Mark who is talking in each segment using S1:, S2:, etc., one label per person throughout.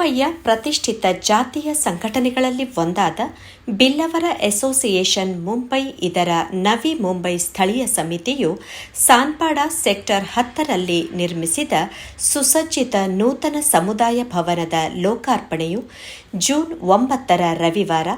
S1: ಮುಂಬಯಿಯ ಪ್ರತಿಷ್ಠಿತ ಜಾತಿಯ ಸಂಘಟನೆಗಳಲ್ಲಿ ಒಂದಾದ ಬಿಲ್ಲವರ ಅಸೋಸಿಯೇಷನ್ ಮುಂಬೈ, ಇದರ ನವಿ ಮುಂಬೈ ಸ್ಥಳೀಯ ಸಮಿತಿಯು ಸಾನ್ಪಾಡ ಸೆಕ್ಟರ್ ಹತ್ತರಲ್ಲಿ ನಿರ್ಮಿಸಿದ ಸುಸಜ್ಜಿತ ನೂತನ ಸಮುದಾಯ ಭವನದ ಲೋಕಾರ್ಪಣೆಯು ಜೂನ್ ಒಂಬತ್ತರ ರವಿವಾರ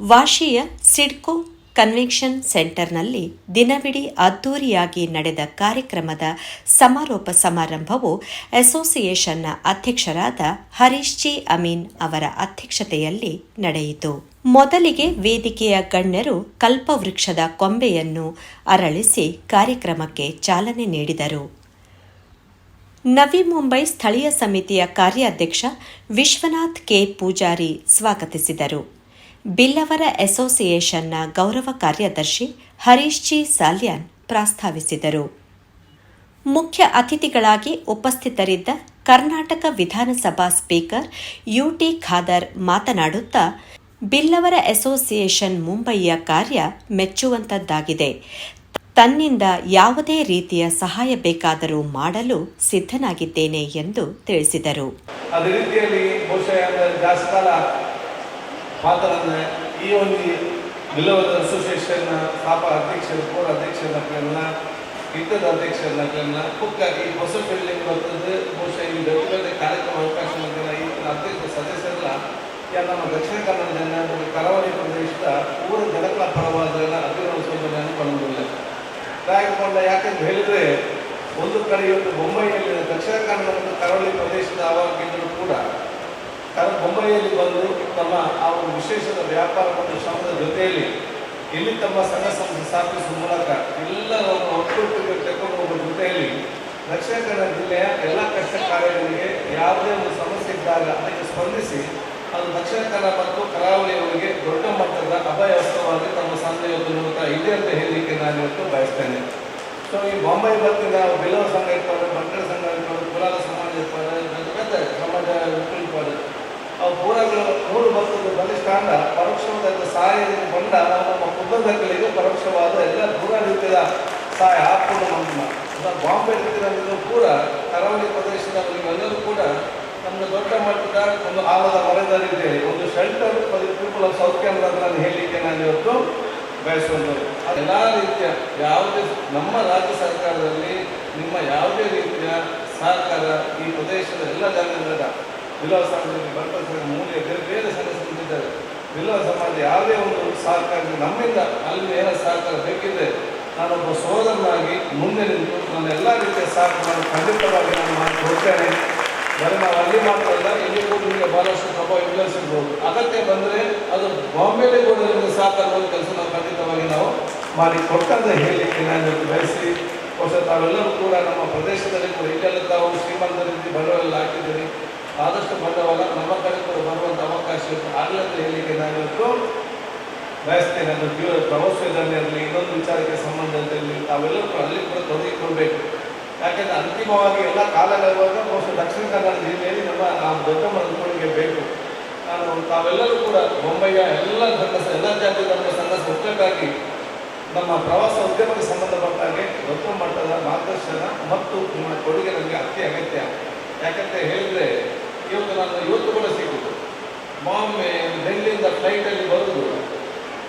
S1: ವಾಶಿಯ ಸಿಡ್ಕೋ ಕನ್ವೆನ್ಷನ್ ಸೆಂಟರ್ನಲ್ಲಿ ದಿನವಿಡೀ ಅದ್ದೂರಿಯಾಗಿ ನಡೆದ ಕಾರ್ಯಕ್ರಮದ ಸಮಾರೋಪ ಸಮಾರಂಭವು ಅಸೋಸಿಯೇಷನ್ನ ಅಧ್ಯಕ್ಷರಾದ ಹರೀಶ್ ಜಿ ಅಮೀನ್ ಅವರ ಅಧ್ಯಕ್ಷತೆಯಲ್ಲಿ ನಡೆಯಿತು. ಮೊದಲಿಗೆ ವೇದಿಕೆಯ ಗಣ್ಯರು ಕಲ್ಪವೃಕ್ಷದ ಕೊಂಬೆಯನ್ನು ಅರಳಿಸಿ ಕಾರ್ಯಕ್ರಮಕ್ಕೆ ಚಾಲನೆ ನೀಡಿದರು. ನವಿ ಮುಂಬೈ ಸ್ಥಳೀಯ ಸಮಿತಿಯ ಕಾರ್ಯಾಧ್ಯಕ್ಷ ವಿಶ್ವನಾಥ್ ಕೆ. ಪೂಜಾರಿ ಸ್ವಾಗತಿಸಿದರು. ಬಿಲ್ಲವರ ಅಸೋಸಿಯೇಷನ್ನ ಗೌರವ ಕಾರ್ಯದರ್ಶಿ ಹರೀಶ್ ಜಿ ಸಾಲ್ಯಾನ್ ಪ್ರಾಸ್ತಾವಿಸಿದರು. ಮುಖ್ಯ ಅತಿಥಿಗಳಾಗಿ ಉಪಸ್ಥಿತರಿದ್ದ ಕರ್ನಾಟಕ ವಿಧಾನಸಭಾ ಸ್ಪೀಕರ್ ಯುಟಿ ಖಾದರ್ ಮಾತನಾಡುತ್ತಾ, ಬಿಲ್ಲವರ ಅಸೋಸಿಯೇಷನ್ ಮುಂಬಯಿಯ ಕಾರ್ಯ ಮೆಚ್ಚುವಂತದ್ದಾಗಿದೆ. ತನ್ನಿಂದ ಯಾವುದೇ ರೀತಿಯ ಸಹಾಯ ಬೇಕಾದರೂ ಮಾಡಲು ಸಿದ್ಧನಾಗಿದ್ದೇನೆ ಎಂದು ತಿಳಿಸಿದರು
S2: ಅದೇ ರೀತಿಯಲ್ಲಿ ಬಹುಶಃ ಜಾಸ್ತಿ ಕಾಲ ಮಾತನಾಡಿದ ಈ ಒಂದು ಬಿಲವದ ಅಸೋಸಿಯೇಷನ್ ಸ್ಥಾಪ ಅಧ್ಯಕ್ಷರು, ಪೂರ್ವ ಅಧ್ಯಕ್ಷರನ್ನ ಇದ್ದದ ಅಧ್ಯಕ್ಷರನ್ನ ಕುಕ್ಕ ಈ ಹೊಸ ಬಿಲ್ಡಿಂಗ್ ಬರ್ತದೆ. ಬಹುಶಃ ಈ ದೊಡ್ಡ ಕಾರ್ಯಕ್ರಮ ಅವಕಾಶ ಮಾಡಿದ ಈ ಅಧ್ಯಕ್ಷ ಸದಸ್ಯರೆಲ್ಲ ನಮ್ಮ ದಕ್ಷಿಣ ಕನ್ನಡ ಜನ ಕರಾವಳಿ ಪ್ರದೇಶದ ಊರ ಜನಗಳ ಪರವಾದ ಅಭಿನಯಿಸುವುದನ್ನು ಅನ್ಕೊಳ್ಳುವುದಿಲ್ಲ ಕೊಂಡ ಯಾಕೆಂತ ಹೇಳಿದ್ರೆ ಒಂದು ಕಡೆ ಇವತ್ತು ಮುಂಬೈನಲ್ಲಿ ದಕ್ಷಿಣ ಕನ್ನಡ ಕರಾವಳಿ ಪ್ರದೇಶದ ಆವಾಗಿದ್ದರೂ ಕೂಡ ಕಾರಣ ಮುಂಬೈಯಲ್ಲಿ ಬಂದು ತಮ್ಮ ಆ ಒಂದು ವಿಶೇಷದ ವ್ಯಾಪಾರ ಮತ್ತು ಶ್ರಮದ ಜೊತೆಯಲ್ಲಿ ಇಲ್ಲಿ ತಮ್ಮ ಸಂಘ ಸಂಸ್ಥೆ ಸ್ಥಾಪಿಸುವ ಮೂಲಕ ಎಲ್ಲವನ್ನು ಒಟ್ಟುಟ್ಟಿಗೆ ತೆಕ್ಕೊಂಡು ಹೋಗುವ ಜೊತೆಯಲ್ಲಿ ದಕ್ಷಿಣ ಕನ್ನಡ ಜಿಲ್ಲೆಯ ಎಲ್ಲ ಕಷ್ಟ ಕಾರ್ಯಗಳಿಗೆ ಯಾವುದೇ ಒಂದು ಸಮಸ್ಯೆ ಇದ್ದಾಗ ಅದಕ್ಕೆ ಸ್ಪಂದಿಸಿ ಅದು ದಕ್ಷಿಣ ಕನ್ನಡ ಮತ್ತು ಕರಾವಳಿಯವರಿಗೆ ದೊಡ್ಡ ಮಟ್ಟದ ಅಭಯವಸ್ಥವಾಗಿ ತಮ್ಮ ಸಂಘದ ಮೂಲಕ ಇದೆ ಅಂತ ಹೇಳಲಿಕ್ಕೆ ನಾನು ಇವತ್ತು ಬಯಸ್ತೇನೆ. ಸೊ ಈ ಬಾಂಬೈ ಬಂದು ನಾವು ಬೆಲೋರ್ ಸಂಘ ಇರ್ತಾರೆ ಬಂಟರ ಸಂಘ ಇರ್ತಾರೆ ಕುಲಾಲ ಸಮಾಜ ಇರ್ತಾರೆ ಸಮಾಜ ಉಪ್ಪಿರ್ತಾರೆ ಪೂರಗಳು ಮೂರು ಬರ್ತದ ಬಲಿಷ್ಠಾಂಡ ಪರೋಕ್ಷವಾದ ಸಹಾಯದಿಂದ ಬಂದ ನಮ್ಮ ಕುಟುಂಬಗಳಿಗೆ ಪರೋಕ್ಷವಾದ ಎಲ್ಲ ದೂರ ರೀತಿಯ ಸಹಾಯ ಹಾಕೊಂಡು ನಮ್ಮ ಬಾಂಬೆ ರೀತಿಯಲ್ಲಿ ಕೂಡ ಕರಾವಳಿ ಪ್ರದೇಶದವರಿಗೆಲ್ಲರೂ ಕೂಡ ನಮ್ಮ ದೊಡ್ಡ ಮಟ್ಟದ ಒಂದು ಆಲದ ಮರದ ರೀತಿಯಲ್ಲಿ ಒಂದು ಶೆಲ್ಟರ್ ಪೀಪಲ್ ಆಫ್ ಸೌತ್ ಕೇಂದ್ರಗಳನ್ನು ಹೇಳಲಿಕ್ಕೆ ನಾನು ಇವತ್ತು ಬಯಸುವಂಥದ್ದು. ಎಲ್ಲ ರೀತಿಯ ಯಾವುದೇ ನಮ್ಮ ರಾಜ್ಯ ಸರ್ಕಾರದಲ್ಲಿ ನಿಮ್ಮ ಯಾವುದೇ ರೀತಿಯ ಸಹಕಾರ ಈ ಪ್ರದೇಶದ ಎಲ್ಲ ಜನರಿಂದ ವಿಲೋಹ ಸಮಾಜದಲ್ಲಿ ಭಕ್ತ ಸಂಘ ಮೂಲೆ ಬೇರೆ ಬೇರೆ ಸಂಘ ಸಂಸ್ಥಿದ್ದಾರೆ ವಿಲೋ ಸಮಾಜ ಯಾವುದೇ ಒಂದು ಸಹಕಾರ ನಮ್ಮಿಂದ ಅಲ್ಲಿ ಏನೋ ಸಹಕಾರ ಬೇಕಿದ್ರೆ ನಾನೊಬ್ಬ ಸೋದರನಾಗಿ ಮುಂದೆ ನಿಂತು ನನ್ನ ಎಲ್ಲ ರೀತಿಯ ಸಹಕಾರ ಖಂಡಿತವಾಗಿ ನಾನು ಮಾಡಿ ಹೋಗ್ತೇನೆ. ಬರೀ ನಾವು ಅಲ್ಲಿ ಮಾತ್ರ ಅಲ್ಲ, ಇಲ್ಲಿ ಕೂಡ ನಿಮಗೆ ಬಹಳಷ್ಟು ಪ್ರಭಾವ ವಿವರಿಸಿರ್ಬೋದು ಅಗತ್ಯ ಬಂದರೆ ಅದು ಬಾಂಬೆಲಿ ಕೂಡ ನಿಮಗೆ ಒಂದು ಕೆಲಸ ನಾವು ಖಂಡಿತವಾಗಿ ನಾವು ಮಾಡಿ ಕೊಟ್ಟಂತ ಹೇಳಲಿಕ್ಕೆ ನಾನು ಬಯಸಿ ಹೊಸ ತಾವೆಲ್ಲರೂ ಕೂಡ ನಮ್ಮ ಪ್ರದೇಶದಲ್ಲಿ ಕೂಡ ಇಲ್ಲೆಲ್ಲ ತಾವು ಶ್ರೀಮಂತ ರೀತಿ ಬಂಡವಾಳ ಹಾಕಿದ್ದೀರಿ. ಆದಷ್ಟು ಬಂಡವಾಳ ನಮ್ಮ ಕಡೆ ಬರುವಂಥ ಅವಕಾಶ ಆಗಲಂತ ಹೇಳಲಿಕ್ಕೆ ನಾನಿವತ್ತು ಬಯಸ್ತೇನೆ. ಅದು ಜೀವ ಪ್ರವಾಸೋದ್ಯಮ ಇರಲಿ, ಇನ್ನೊಂದು ವಿಚಾರಕ್ಕೆ ಸಂಬಂಧದಲ್ಲಿ ತಾವೆಲ್ಲರೂ ಕೂಡ ಅಲ್ಲಿ ಕೂಡ ತೊಡಗಿಕೊಳ್ಬೇಕು. ಯಾಕೆಂದರೆ ಅಂತಿಮವಾಗಿ ಎಲ್ಲ ಕಾಲಗಳಿರುವಾಗ ಬಹುಶಃ ದಕ್ಷಿಣ ಕನ್ನಡ ಜಿಲ್ಲೆಯಲ್ಲಿ ನಮ್ಮ ನಾವು ದೊಡ್ಡ ಮನಸ್ಸುಗಳಿಗೆ ಬೇಕು. ನಾನು ತಾವೆಲ್ಲರೂ ಕೂಡ ಮುಂಬೈಯ ಎಲ್ಲ ಧರ್ಮ ಎಲ್ಲ ಜಾತಿ ಧರ್ಮ ಸಂಘ ಸಂಸ್ಥೆಗಾಗಿ ನಮ್ಮ ಪ್ರವಾಸ ಉದ್ಯಮಕ್ಕೆ ಸಂಬಂಧಪಟ್ಟ ಹಾಗೆ ದೊಡ್ಡ ಮಟ್ಟದ ಮಾರ್ಗದರ್ಶನ ಮತ್ತು ನಿಮ್ಮ ಕೊಡುಗೆ ನನಗೆ ಅತಿ ಅಗತ್ಯ. ಯಾಕಂತ ಹೇಳಿದ್ರೆ ಇವತ್ತು ಇವತ್ತು ಕೂಡ ಸಿಗುದು ಬಾಂಬೆ ಡೆಲ್ಲಿಯಿಂದ ಫ್ಲೈಟಲ್ಲಿ ಬಂದು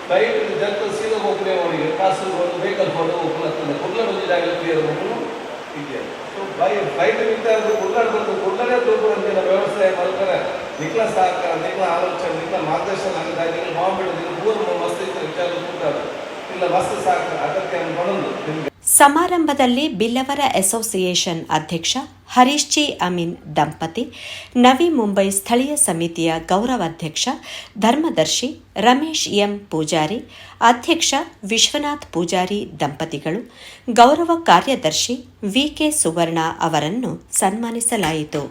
S2: ಫ್ಲೈಟ್ ಜನ ಸೀದಾ ಹೋಗ್ಲಿ ಅವರಿಗೆ ಕಾಸು ಬಂದು ವೆಹಿಕಲ್ ಹೋಗೋದು ಹೋಗ್ಲತ್ತಂದ್ರೆ ಕುಡ್ಲ ಬಂದಿದ್ದಾಗಲೇ ಕ್ಲಿಯರ್ ಹೋಗಲು ಇದೆ ಸೊ ಬೈ ಫ್ಲೈಟ್ ಬಿಡ್ತಾ ಇರೋದು ಕುಡ್ಲಾಡ್ ಬಂದು ಕುಡ್ಲನೇ ತೋರ್ಪುರಂತಿನ ವ್ಯವಸ್ಥೆ ಮಾಡ್ತಾರೆ. ನಿಕ್ಲ ಸಹಕಾರ ನಿಕ್ಲ ಆಲೋಚನೆ ನಿಕ್ಲ ಮಾರ್ಗದರ್ಶನ ಆಗಿದೆ ಮಾಮ್ ಬಾಂಬೆ ಮೂರು ವಸ್ತು ಇತ್ತು ವಿಚಾರ ಕೂತಾರೆ ಇಲ್ಲ ಮಸ್ತ್ ಸಹಕಾರ ಅಗತ್ಯ
S1: ಸಮಾರಂಭದಲ್ಲಿ ಬಿಲ್ಲವರ ಅಸೋಸಿಯೇಷನ್ ಅಧ್ಯಕ್ಷ ಹರೀಶ್ ಜಿ ಅಮೀನ್ ದಂಪತಿ, ನವಿ ಮುಂಬೈ ಸ್ಥಳೀಯ ಸಮಿತಿಯ ಗೌರವಾಧ್ಯಕ್ಷ, ಧರ್ಮದರ್ಶಿ ರಮೇಶ್ ಎಂ ಪೂಜಾರಿ, ಅಧ್ಯಕ್ಷ ವಿಶ್ವನಾಥ್ ಪೂಜಾರಿ ದಂಪತಿಗಳು, ಗೌರವ ಕಾರ್ಯದರ್ಶಿ ವಿಕೆ ಸುವರ್ಣ ಅವರನ್ನು ಸನ್ಮಾನಿಸಲಾಯಿತು.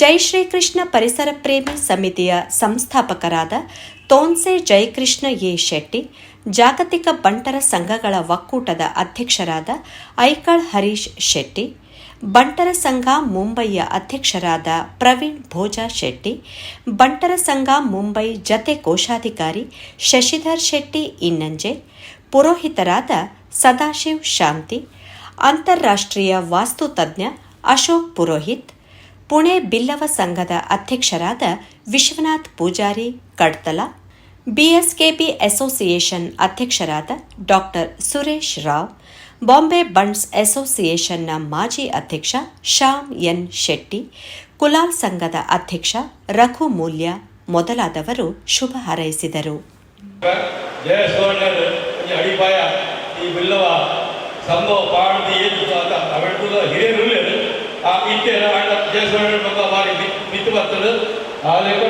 S1: ಜೈ ಶ್ರೀಕೃಷ್ಣ ಪರಿಸರ ಪ್ರೇಮಿ ಸಮಿತಿಯ ಸಂಸ್ಥಾಪಕರಾದ ತೋನ್ಸೆ ಜಯಕೃಷ್ಣ ಎ ಶೆಟ್ಟಿ, ಜಾಗತಿಕ ಬಂಟರ ಸಂಘಗಳ ಒಕ್ಕೂಟದ ಅಧ್ಯಕ್ಷರಾದ ಐಕಳ್ ಹರೀಶ್ ಶೆಟ್ಟಿ ಬಂಟರ ಸಂಘ ಮುಂಬಯಿಯ ಅಧ್ಯಕ್ಷರಾದ ಪ್ರವೀಣ್ ಭೋಜಾ ಶೆಟ್ಟಿ, ಬಂಟರ ಸಂಘ ಮುಂಬೈ ಜತೆ ಕೋಶಾಧಿಕಾರಿ ಶಶಿಧರ್ ಶೆಟ್ಟಿ ಇನ್ನಂಜೆ, ಪುರೋಹಿತರಾದ ಸದಾಶಿವ್ ಶಾಂತಿ, ಅಂತಾರಾಷ್ಟ್ರೀಯ ವಾಸ್ತುತಜ್ಞ ಅಶೋಕ್ ಪುರೋಹಿತ್, ಪುಣೆ ಬಿಲ್ಲವ ಸಂಘದ ಅಧ್ಯಕ್ಷರಾದ ವಿಶ್ವನಾಥ್ ಪೂಜಾರಿ ಕಡ್ತಲ, ಬಿಎಸ್ಕೆಬಿ ಅಸೋಸಿಯೇಷನ್ ಅಧ್ಯಕ್ಷರಾದ ಡಾಕ್ಟರ್ ಸುರೇಶ್ ರಾವ್ ಬಾಂಬೆ ಬಂಡ್ಸ್ ಅಸೋಸಿಯೇಷನ್ನ ಮಾಜಿ ಅಧ್ಯಕ್ಷ ಶ್ಯಾಮ್ ಎನ್ ಶೆಟ್ಟಿ, ಕುಲಾಲ್ ಸಂಘದ ಅಧ್ಯಕ್ಷ ರಘು ಮೂಲ್ಯ ಮೊದಲಾದವರು ಶುಭ ಹಾರೈಸಿದರು.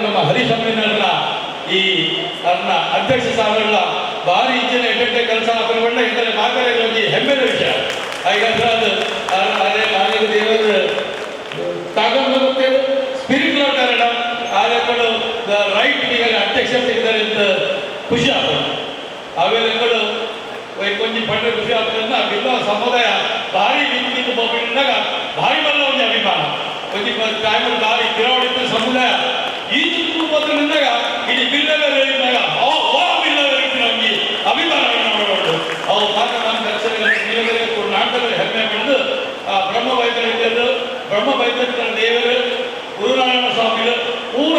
S3: ನಮ್ಮ ಈ ನನ್ನ ಅಧ್ಯಕ್ಷ ಸಾಹೇಬರೆಲ್ಲ ಭಾರಿ ಇಚ್ಚಿನ ಎಡ್ಡೆ ಕೆಲಸ ಹಾಕೊಂಡ ಇದ್ದರೆ ಮಾತಾಡಿ ಹೋಗಿ ಹೆಮ್ಮೆ ವಿಷಯ. ಹಾಗಂದ್ರೆ ಅದು ಅದೇ ಅದೇ ದೇವರು ತಗೊಂಡು ಹೋಗ್ತೇವೆ ಸ್ಪಿರಿಟ್ ಕಾರಣ ಆ ದ ರೈಟ್ ಈಗ ಅಧ್ಯಕ್ಷ ಸಿಗ್ತಾರೆ ಅಂತ ಖುಷಿ ಆಗ್ತದೆ. ಅವೆಲ್ಲಗಳು ಕೊಂಚ ಪಂಡ ಖುಷಿ ಆಗ್ತದೆ ಬಿಲ್ಲ ಸಮುದಾಯ ಭಾರಿ ನಿಂತು ನಿಂತು ನಗ ಭಾರಿ ಬಲ್ಲ ಒಂದು ಅಭಿಮಾನ ಒಂದು ಟೈಮಲ್ಲಿ ಭಾರಿ ತಿರುವಳಿತ ಸಮುದಾಯ ಈ ಚಿಕ್ಕ ಬಂದು ನಿಂತಾಗ ಇಡೀ ಬಿಲ್ಲವೇ ಹೇಳಿದಾಗ ನಮಗೆ ಅಭಿಮಾನವನ್ನು ಮಾಡಬಾರ್ದು ಅವು ಮಾತ್ರ ನಮ್ಮ ನಾಟಕದಲ್ಲಿ ಹೆಮ್ಮೆ ಪಡೆದು ಆ ಬ್ರಹ್ಮ ವೈದ್ಯರು ಬ್ರಹ್ಮ ದೇವರು, ಗುರುನಾರಾಯಣ ಸ್ವಾಮಿಗಳು, ಪೂರ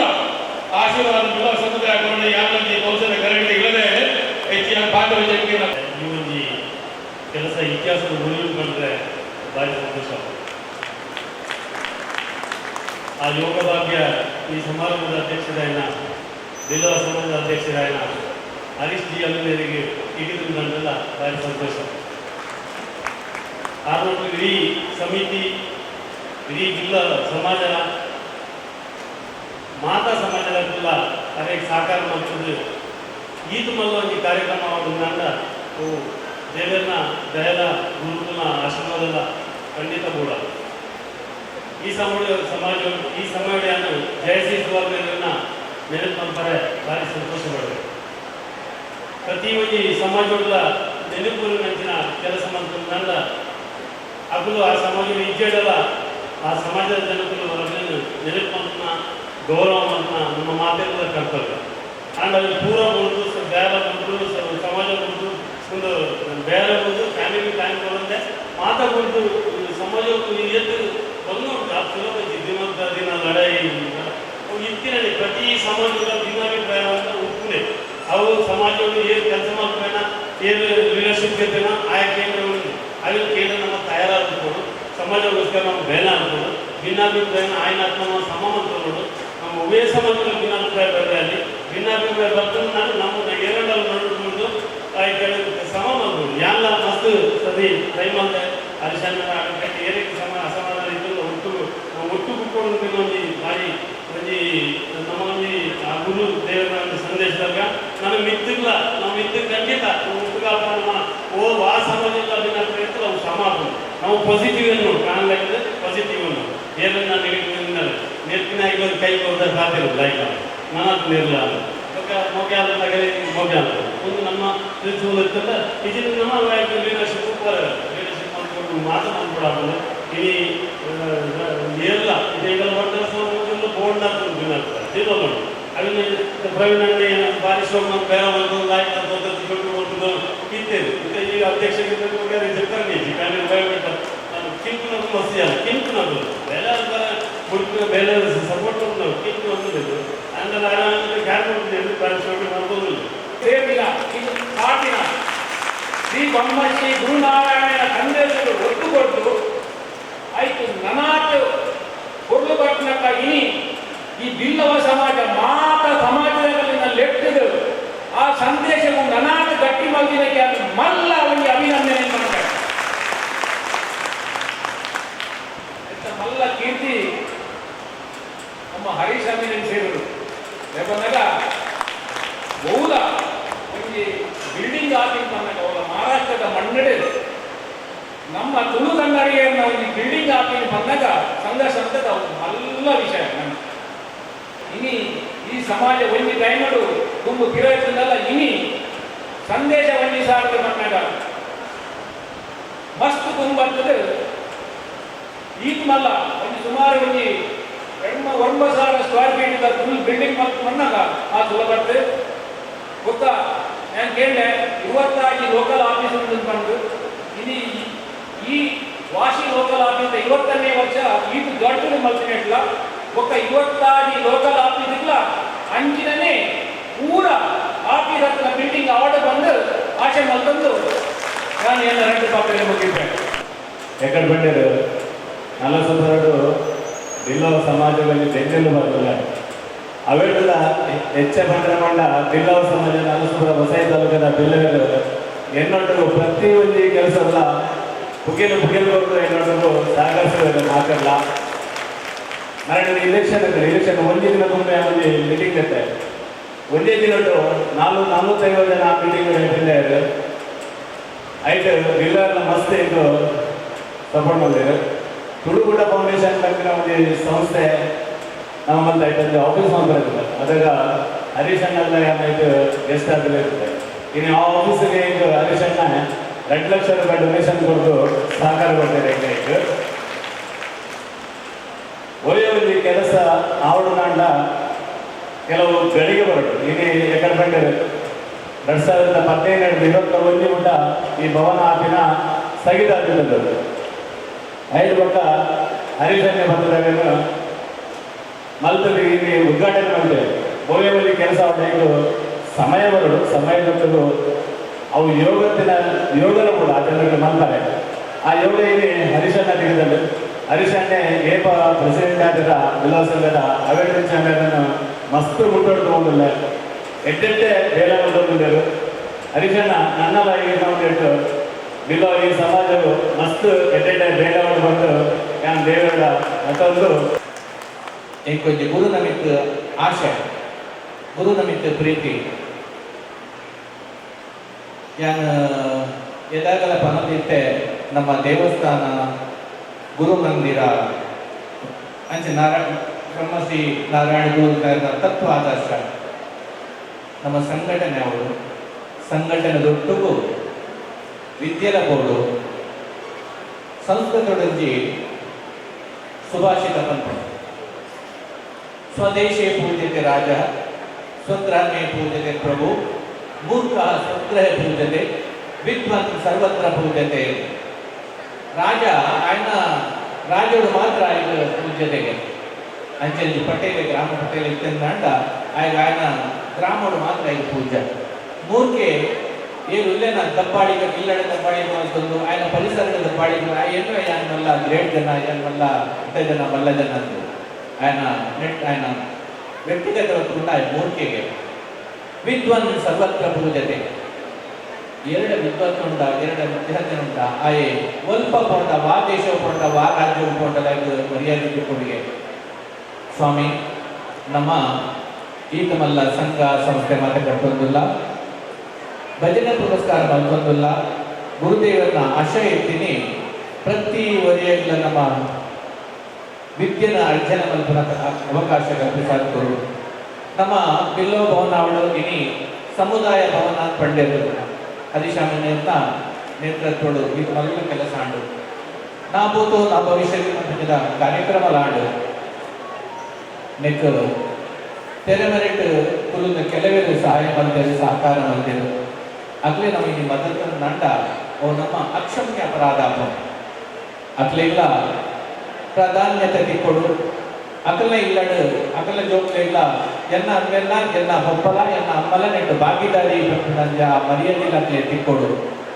S3: ಆಶೀರ್ವಾದ ಬಿಡುವ ಸಮುದಾಯ ಕೊಂಡು ಯಾವೊಂದು ಕೌಶಲ ಕರೆಂಟ್ ಇಲ್ಲದೆ ಹೆಚ್ಚಿನ ಪಾಠವಚಕ್ಕೆ
S4: ಈ ಕೆಲಸ ಇತಿಹಾಸದ ಕಂಡ್ರೆ ಭಾರಿ ಆ ಯೋಗ ಭಾಗ್ಯ ಈ ಸಮಾರಂಭದ ಅಧ್ಯಕ್ಷರಾಯನ ಜಿಲ್ಲಾ ಸಮಾಜದ ಅಧ್ಯಕ್ಷರಾಯನ ಹರೀಶ್ ಜಿ ಅಲ್ಲಿವರಿಗೆ ಇಗಿದು ಕಂಡ್ರೆಲ್ಲ ಭಾರಿ ಸಂತೋಷ. ಆರೋಗ್ಯ ಇಡೀ ಸಮಿತಿ, ಇಡೀ ಜಿಲ್ಲಾ ಸಮಾಜ, ಮಾತಾ ಸಮಾಜದಲ್ಲ ಅದಕ್ಕೆ ಸಾಕಾರ ಮಾಡ್ತದೆ ಈದ್ ಮಲ್ಲ ಕಾರ್ಯಕ್ರಮ ಅವರಿಂದ ದೇವರನ್ನ ದಯದ ಗುರುಗಳ ಆಶೀರ್ವಾದದ ಖಂಡಿತ ಕೂಡ. ಈ ಸಮಾಜ ಸಮಾಜ ಈ ಸಮಾಜವನ್ನು ಜಯಸಿ ಸುವರ್ಣರನ್ನ ನೆನಪು ನಂಬರೆ ಭಾರಿ ಸಂತೋಷ ಪಡಬೇಕು ಪ್ರತಿ ಒಂದು ಸಮಾಜದ ನೆನಪು ನಂಚಿನ ಕೆಲಸ ಮಂತ್ರ ಅಗಲು ಆ ಸಮಾಜದ ಇಜ್ಜೇಡಲ್ಲ ಆ ಸಮಾಜದ ಜನಗಳು ಅವರನ್ನು ನೆನಪು ಮಂತ್ರ ಗೌರವ ಮಂತ್ರ ನಮ್ಮ ಮಾತೆಲ್ಲ ಕರ್ತವ್ಯ ಅಂಡ್ ಅಲ್ಲಿ ಪೂರ ಬಂದು ಬೇರೆ ಬಂದು ಸಮಾಜ ಬಂದು ಒಂದು ಬೇರೆ ಬಂದು ಫ್ಯಾಮಿಲಿ ಟೈಮ್ ಬರುತ್ತೆ ಮಾತಾ ಬಂದು ಸಮಾಜ ಎದ್ದು ಬಂದು ಸುಲಭ ದಿನದ ದಿನ ಲಡಾಯಿ ಅವು ಇತ್ತಿನಲ್ಲಿ ಪ್ರತಿ ಸಮಾಜದ ಭಿನ್ನಾಭಿಪ್ರಾಯ ಅಂತ ಉಪ್ಪುನೆ ಅವು ಸಮಾಜವನ್ನು ಏನು ಕೆಲಸ ಮಾಡ್ಬೇಡ ಏನು ಲೀಡರ್ಶಿಪ್ ಇರ್ತೇನ ಆಯಾ ಕೇಂದ್ರಗಳು ಅದಕ್ಕೆ ಕೇಂದ್ರ ನಮ್ಮ ತಯಾರಾಗ್ಬೋದು ಸಮಾಜಗೋಸ್ಕರ ನಾವು ಬೇಡ ಆಗ್ಬೋದು ಭಿನ್ನಾಭಿಪ್ರಾಯನ ಆಯ್ನ ಆತ್ಮ ಸಮ ಮಾಡ್ಕೊಂಡು ನಮ್ಮ ಉಭಯ ಸಮಾಜದಲ್ಲಿ ಭಿನ್ನಾಭಿಪ್ರಾಯ ಭಿನ್ನಾಭಿಪ್ರಾಯ ಬರ್ತದೆ ನಾನು ನಮ್ಮ ಎರಡಲ್ಲಿ ನೋಡ್ಕೊಂಡು ಆಯ್ತು ಸಮ ಮಾಡ್ಬೋದು ಎಲ್ಲ ಮಸ್ತ್ ಸದಿ ಟೈಮ್ ಅಂತ ಒಟ್ಟು ನಾವು ಒಟ್ಟು ಕುತ್ಕೊಂಡು ಒಂದು ಬಾರಿ ಒಂದು ನಮ್ಮ ಒಂಜಿ ಗುರು ದೇವರ ಸಂದೇಶದಾಗ ನನಗೆ ಮಿತ್ತಿಲ್ಲ ನಾವು ಮಿತ್ತು ಖಂಡಿತ ಹುಟ್ಟುಗಾಪ ಓ ಆ ಸಮಾಜದ ಭಿನ್ನಾಭಿಪ್ರಾಯ ಇರ್ತದೆ ಅವು ಸಮ ಆಗ್ಬೋದು ನಾವು ಪಾಸಿಟಿವ್ ಅನ್ನು ಕಾಣಲಾಗಿದೆ ಪಾಸಿಟಿವ್ ಅನ್ನು. ಏನನ್ನ ನೆಗೆಟಿವ್ ನೆತ್ತಿನ ಒಂದು ಕೈ ಹೋದ ಸಾಧ್ಯ ಇಲ್ಲ ಈಗ ನಾನು ನಿರ್ಲ. ಮೊಗೆ ಆದ ಮೊಗೆ ಆದ ಒಂದು ನಮ್ಮ ತಿಳಿಸುವುದು ಇರ್ತಲ್ಲ ಇದನ್ನು ನಮ್ಮ ಲೀಡರ್ಶಿಪ್ ಲೀಡರ್ಶಿಪ್ ಮಾಡ್ಕೊಂಡು ಇನಿ ಎಲ್ಲ ಇದೆಲ್ಲ ಒಂದು ಬೋರ್ಡ್ ಆಗ್ತದೆ ತಿಳ್ಕೊಂಡು ಅದನ್ನ ಪ್ರವೀಣ ಪಾರಿಶ್ರಮ ಬೇರೆ ಒಂದು ಆಯ್ತು ಅಂತ ಕೊಟ್ಟು ಮತ್ತೆ ಈಗ ಅಧ್ಯಕ್ಷರಿಗೆ ರಿಸಲ್ಟ್ ಕಾರಣ ಬಯೋಮೆಟ್ರ ಕಿಂಕು ನಾವು ಬೆಲೆ ಕಿಂಕು ನಾವು ಬೇರೆ ಹುಡುಗ ಬೇರೆ ಸಪೋರ್ಟ್ ನಾವು ಕಿಂಕು ಅನ್ನೋದು ಅಂದ್ರೆ ಗ್ಯಾರಂಟಿ ಪಾರಿಶ್ರಮ ಮಾಡ್ಬೋದಿಲ್ಲ
S5: ಸೇರಿಲ್ಲ ಇದು ಕಾಟಿನ ಶ್ರೀ ಬ್ರಹ್ಮಶ್ರೀ ಗುರುನಾರಾಯಣನ ಒಟ್ಟು ಒಟ್ಟುಕೊಟ್ಟು ಆಯ್ತು. ನನಾಟು. ಕೊಡ್ಲು ಪಟ್ಟಣಕ್ಕ ಇನಿ ಈ ಬಿಲ್ಲವ ಸಮಾಜ ಮಾತ ಸಮಾಜದಲ್ಲಿ ಲೆಟ್ಟಿದೆ ಆ ಸಂದೇಶವು ಅನಾಥ ಗಟ್ಟಿ ಮಲ್ದಿನಕ್ಕೆ ಅದು ಮಲ್ಲ ಅವನಿಗೆ ಅಭಿನಂದನೆ ಮಾಡ್ತಾರೆ ಮಲ್ಲ ಕೀರ್ತಿ? ನಮ್ಮ ಹರೀಶ್ ಅಭಿನಂದನೆ ಸೇರಿದರು. ಯಾಕಂದಾಗ ಹೌದ ಒಂದು ಬಿಲ್ಡಿಂಗ್ ಆಗಿದ್ದು ಅವರ ಮಹಾರಾಷ್ಟ್ರದ ಮಣ್ಣಡೆ. ನಮ್ಮ ತುಳು ಕನ್ನಡಿಗರನ್ನ ಒಂದು ಬಿಲ್ಡಿಂಗ್ ಆಗಿನ ಬಂದಾಗ ಸಂಘರ್ಷ ಅಂತ ಮಲ್ಲ ವಿಷಯ. ನಮ್ಗೆ ಇನಿ, ಈ ಸಮಾಜ ಒಂದು ಟೈಮಡು ತುಂಬ ಗಿರತ್ತಿನಲ್ಲ ಇನಿ. ಸಂದೇಶ ಒಂದು ಸಾರ್ದು ಮಕ್ಕಳ ಮಸ್ತ್ ತುಂಬರ್ತದೆ ಈಗ ಮಲ್ಲ ಒಂದು ಸುಮಾರು ಒಂದು ಎಂಬ ಒಂಬತ್ತು ಸಾವಿರ ಸ್ಕ್ವೇರ್ ಫೀಟ್ ಇದ್ದ ಫುಲ್ ಬಿಲ್ಡಿಂಗ್ ಮತ್ತು ಮಣ್ಣಾಗ ಆ ಸುಲಭತ್ತೆ ಗೊತ್ತಾ? ನಾನು ಕೇಳಿದೆ, ಇವತ್ತಾಗಿ ಲೋಕಲ್ ಆಫೀಸ್ ಬಂದು ಇನಿ ಈ ವಾಶಿ ಲೋಕಲ್ ಆಫೀಸ್ ಇವತ್ತನೇ ವರ್ಷ ಇದು ದೊಡ್ಡ ಮಲ್ತಿನೆಟ್ಲ ఒక ಇವತ್ತಾಡಿ ಲೋಕಲ್ ಆಫೀಸ್ ಇಲ್ಲ ಅಂಚಿನನೇ ಪೂರ ಆಫೀಸ್ ಹತ್ರ ಬಿಲ್ಡಿಂಗ್ ಆರ್ಡರ್ ಬಂದು ಆಶೆ ಮಲ್ತಂದು ನಾನು ಎಲ್ಲ రెండు ಪಾಪಲ್ಲಿ ಮುಗಿದ್ದೆ
S6: ಎಕಡೆ ಬಂದಿರು ನಲವತ್ತು ಬಿಲ್ಲೋ ಸಮಾಜದಲ್ಲಿ ಬೆನ್ನೆಲು ಬರಲಿಲ್ಲ ಅವೆಲ್ಲ ಹೆಚ್ಚ ಬಂದ್ರೆ ಮಂಡ ಬಿಲ್ಲವ ಸಮಾಜ ನಲಸುಪುರ ಹೊಸ ತಾಲೂಕಿನ ಬಿಲ್ಲವರು ಎನ್ನೊಟ್ಟು ಪ್ರತಿ ಒಂದು ಕೆಲಸ ಎಲ್ಲ ಪುಗಿಲು ಪುಗಿಲು ಹೋಗಿ ಎನ್ನೊಟ್ಟು ಸಾಗರಿಸಿದ ಮಾತಲ್ಲ ಇಲೆಕ್ಷನ್ ಇದೆ. ಇಲೆಕ್ಷನ್ ಒಂದೇ ದಿನ ತುಂಬೆ ಒಂದು ಮೀಟಿಂಗ್ ಇದೆ ಒಂದೇ ದಿನ ನಾಲ್ಕು ನಲ್ವತ್ತೈದು ಜನ ಮೀಟಿಂಗ್ ಇದೆ ಆಯ್ತು ಬಿಲ್ಲರ್ನ ಮಸ್ತೆ ಇದು ಸಪೋರ್ಟ್ ಮಾಡಿದ್ರು ತುಳುಗುಡ ಫೌಂಡೇಶನ್ ಕಂಪಿನ ಒಂದು ಸಂಸ್ಥೆ ನಮ್ಮ ಮತ್ತೆ ಆಯ್ತು. ಆಫೀಸ್ ಮಾಡ್ತಾರೆ ಅದಾಗ ಹರೀಶ್ ಅಣ್ಣ ಏನಾಯ್ತು ಗೆಸ್ಟ್ ಆಗಲೇ ಇರುತ್ತೆ. ಇನ್ನು ಆ ಆಫೀಸಿಗೆ ಇದು ಹರೀಶ್ ಅಣ್ಣ ಎರಡು ಲಕ್ಷ ರೂಪಾಯಿ ಡೊನೇಷನ್ ಕೊಟ್ಟು ಸಹಕಾರ ಕೊಡ್ತಾರೆ ಈಗ ಒಳ್ಳೆಯ ಕೆಲಸ ಆವಡನಾಂಡ ಕೆಲವು ಗಳಿಗೆ ಬರಡು. ಇಲ್ಲಿ ಎಕಡೆ ಬಂದರೆ ಎರಡು ಸಾವಿರದ ಹದಿನೈದು ಒಂದು ಈ ಭವನ ಆಪಿನ ಸ್ಥಗಿತ ಆಗಿದ್ದದ್ದು ಐದು ಪಕ್ಕ ಹರಿಜನ್ಯ ಬಂದದಾಗ ಮಲ್ತಲ್ಲಿ ಇಲ್ಲಿ ಉದ್ಘಾಟನೆ ಮಾಡಿದೆ ಬೋಯದಲ್ಲಿ ಕೆಲಸ ಮಾಡಬೇಕು ಸಮಯ ಬರಡು. ಸಮಯ ಗೊತ್ತದು ಅವು ಯೋಗತ್ತಿನ ಯೋಗನ ಕೂಡ ಜನರಿಗೆ ಮಾಡ್ತಾರೆ ಆ ಯೋಗ ಇಲ್ಲಿ ಹರಿಶನ್ನ ತೆಗೆದಲ್ಲಿ ಹರಿಶಣ್ಣೆ ಏಪ ಪ್ರೆಸಿಡೆಂಟ್ ಆಗಿರ ವಿಲಾಸ ಸಂಘದ ಅವೇರ್ನೆಸ್ ಚಾಂಪಿಯನ್ ಮಸ್ತ್ ಮುಟ್ಟೋಡು ಹೋಗಿಲ್ಲ ಎಡ್ಡೆಡ್ಡೆ ಬೇರೆ ಬಂದವರು ಹರಿಶಣ್ಣ ನನ್ನ ಬಾಯಿಗೆ ನೋಡಿಟ್ಟು ಬಿಲ್ಲೋ, ಈ ಸಮಾಜವು ಮಸ್ತ್ ಎಡ್ಡೆಡ್ಡೆ ಬೇಡ ಬಂದು ನಾನು ದೇವೇಗೌಡ, ಮತ್ತೊಂದು.
S7: ಏಕೊಂಜಿ ಗುರು ನಮಿತ್ ಆಶೆ. ಗುರು ನಮಿತ್ ಪ್ರೀತಿ. ಯಾನ್ ಎದಾಗಲ ಪನದಿತ್ತೆ ನಮ್ಮ ದೇವಸ್ಥಾನ. ಗುರು ಮಂದಿರ ಅಂಚೆ ನಾರಾಯಣ ಬ್ರಹ್ಮಶ್ರೀ ನಾರಾಯಣ ಗುರು ತತ್ವ ಆದರ್ಶ. ನಮ್ಮ ಸಂಘಟನೆ ಅವರು. ಸಂಘಟನೆ ದೊಡ್ಡಗೂ ವಿದ್ಯೆಲ ಬೋರ್ಡು. ಸಂಸ್ಕೃತದೊಂಜಿ ಸುಭಾಷಿತ ಪಂಥ. ಸ್ವದೇಶೇ ಪೂಜ್ಯತೆ ರಾಜ ಸ್ವಗ್ರಾಮೇ ಪೂಜ್ಯತೆ ಪ್ರಭು, ಮೂರ್ಖ ಸ್ವಗ್ರಹ ಪೂಜ್ಯತೆ, ವಿದ್ವಾನ್ ಸರ್ವತ್ರ ಪೂಜ್ಯತೆ. ರಾಜ ఆయన ರಾಜರು ಮಾತ್ರ ఆయన ಪೂಜ್ಯತೆಗೆ ಅಂಚೆಂಜಿ ಪಟೇಲ್ ಗ್ರಾಮ ಪಟೇಲ್ ಇತ್ತಂದ ఆయన ఆయన ಗ್ರಾಮಡು ಮಾತ್ರ ఆయన ಪೂಜ ಮೂರ್ಖೆ ಏನು ಇಲ್ಲೇನ ದಪ್ಪಾಳಿಗ ಇಲ್ಲಡ ದಪ್ಪಾಳಿಗ ಅಂತಂದು ఆయన ಪರಿಸರದ ದಪ್ಪಾಳಿಗ ಏನು ఆయన ಮಲ್ಲ ಗ್ರೇಟ್ ಜನ ఆయన ಮಲ್ಲ ಇಂಥ ಜನ ಮಲ್ಲ ಜನ ಅಂತ ఆయన ನೆಟ್ ఆయన ವ್ಯಕ್ತಿಗತ ఆయన ಮೂರ್ಖೆಗೆ ವಿದ್ವಾನ್ ಸರ್ವತ್ರ ಪೂಜತೆ ಎರಡು ವಿದ್ವತ್ ಉಂಟ ಎರಡು ಉಂಟ ಆಯೆ ಒಲ್ಪ ಕೊಂಡ ವಾ ದೇಶ ಪೋಂಡ ವಾ ರಾಜ್ಯ ಪೋಂಡಲ ಮರ್ಯಾದೆ ಕೊಡುಗೆ ಸ್ವಾಮಿ, ನಮ್ಮ ಮಲ್ಲ ಸಂಘ ಸಂಸ್ಥೆ ಮಾತೆ ಕಟ್ಟೊಂದಿಲ್ಲ ಭಜನೆ ಪುರಸ್ಕಾರ ಮಲ್ಕೊಂದಿಲ್ಲ ಗುರುದೇವರನ್ನ ಆಶಯ ಎತ್ತೀನಿ ಪ್ರತಿ ವರಿಯಲ್ಲ ನಮ್ಮ ವಿದ್ಯೆನ ಅರ್ಜನ ಮಲ್ಪನ ಅವಕಾಶ ಕಲ್ಪಿಸಾದರು ನಮ್ಮ ಬಿಲ್ಲೋ ಭವನ ಸಮುದಾಯ ಭವನ ಹರಿಶಾಮಿ ಅಂತ ನೇತೃತ್ವಡು ಈ ಮಲ್ಲ ಕೆಲಸ ಆಂಡು ನಾ ಪೋತು ನಾ ಭವಿಷ್ಯದ ಕಾರ್ಯಕ್ರಮಲಾಂಡು ನೆಕ್ ತೆರೆಮರೆಟ್ ಕುಲುನ ಕೆಲವೇ ಸಹಾಯ ಬಂದರು ಸಹಕಾರ ಬಂದರು ಅಗ್ಲೇ ನಮಗೆ ಮದತ ನಂಡ ಅವು ನಮ್ಮ ಅಕ್ಷಮ್ಯ ಅಪರಾಧ ಅಕ್ಲೆಲ್ಲ ಪ್ರಾಧಾನ್ಯತೆ ತಿಕ್ಕೊಡು ಅಕಲ್ನ ಇಲ್ಲಡು ಅಕಲ್ನ ಜೋಕ್ಲೆ ಇಲ್ಲ ಎನ್ನ ಎಲ್ಲ ಹೊಪ್ಪಲ ಎನ್ನ ಅಮ್ಮಲ ನೆಟ್ಟು ಬಾಗಿದಾರಿ ನಂಜ ಮರ್ಯಾದಿಲ್ಲ ಅಂತ ತಿಕ್ಕೊಡು.